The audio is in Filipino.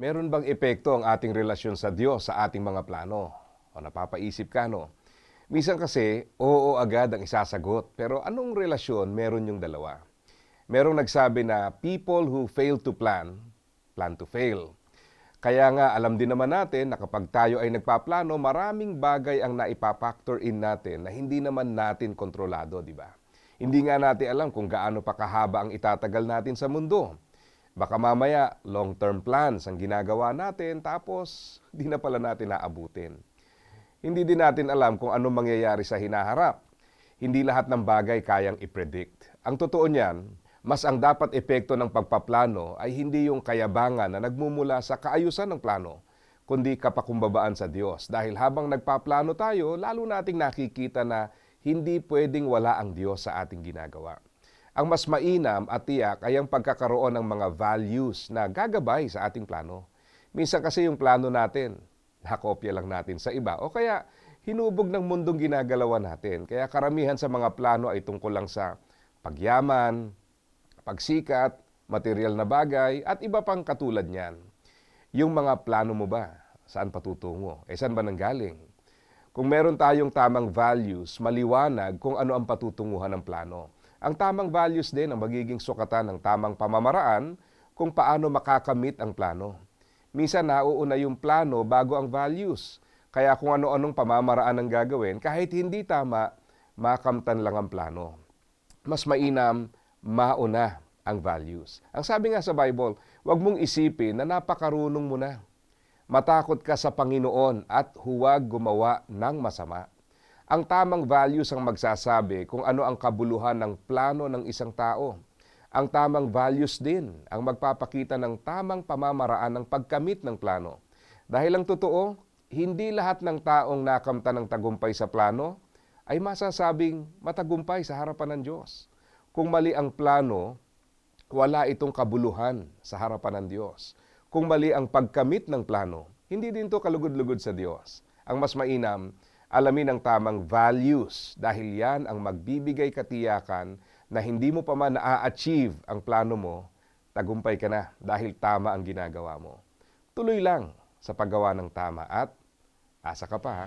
Meron bang epekto ang ating relasyon sa Diyos sa ating mga plano? O napapaisip ka, no? Minsan kasi, oo agad ang isasagot. Pero anong relasyon meron yung dalawa? Merong nagsabi na people who fail to plan, plan to fail. Kaya nga alam din naman natin na kapag tayo ay nagpaplano, maraming bagay ang naipapactor in natin na hindi naman natin kontrolado, di ba? Hindi nga natin alam kung gaano pa kahaba ang itatagal natin sa mundo. Baka mamaya long-term plans ang ginagawa natin tapos di na pala natin naabutin. Hindi din natin alam kung anong mangyayari sa hinaharap. Hindi lahat ng bagay kayang i-predict. Ang totoo niyan, mas ang dapat epekto ng pagpaplano ay hindi yung kayabangan na nagmumula sa kaayusan ng plano, kundi kapakumbabaan sa Diyos. Dahil habang nagpaplano tayo, lalo nating nakikita na hindi pwedeng wala ang Diyos sa ating ginagawa. Ang mas mainam at tiyak ay ang pagkakaroon ng mga values na gagabay sa ating plano. Minsan kasi yung plano natin, nakopya lang natin sa iba o kaya hinubog ng mundong ginagalawan natin. Kaya karamihan sa mga plano ay tungkol lang sa pagyaman, pagsikat, material na bagay at iba pang katulad niyan. Yung mga plano mo ba? Saan patutungo? Eh saan ba nanggaling? Kung meron tayong tamang values, maliwanag kung ano ang patutunguhan ng plano. Ang tamang values din ang magiging sukatan ng tamang pamamaraan kung paano makakamit ang plano. Minsan nauuna yung plano bago ang values. Kaya kung ano-anong pamamaraan ang gagawin, kahit hindi tama, makamtan lang ang plano. Mas mainam, mauna ang values. Ang sabi nga sa Bible, huwag mong isipin na napakarunong mo na. Matakot ka sa Panginoon at huwag gumawa ng masama. Ang tamang values ang magsasabi kung ano ang kabuluhan ng plano ng isang tao. Ang tamang values din ang magpapakita ng tamang pamamaraan ng pagkamit ng plano. Dahil ang totoo, hindi lahat ng taong nakamta ng tagumpay sa plano ay masasabing matagumpay sa harapan ng Diyos. Kung mali ang plano, wala itong kabuluhan sa harapan ng Diyos. Kung mali ang pagkamit ng plano, hindi din to kalugod-lugod sa Diyos. Ang mas mainam, alamin ang tamang values dahil yan ang magbibigay katiyakan na hindi mo pa man na-achieve ang plano mo, tagumpay ka na dahil tama ang ginagawa mo. Tuloy lang sa paggawa ng tama at asa ka pa ha.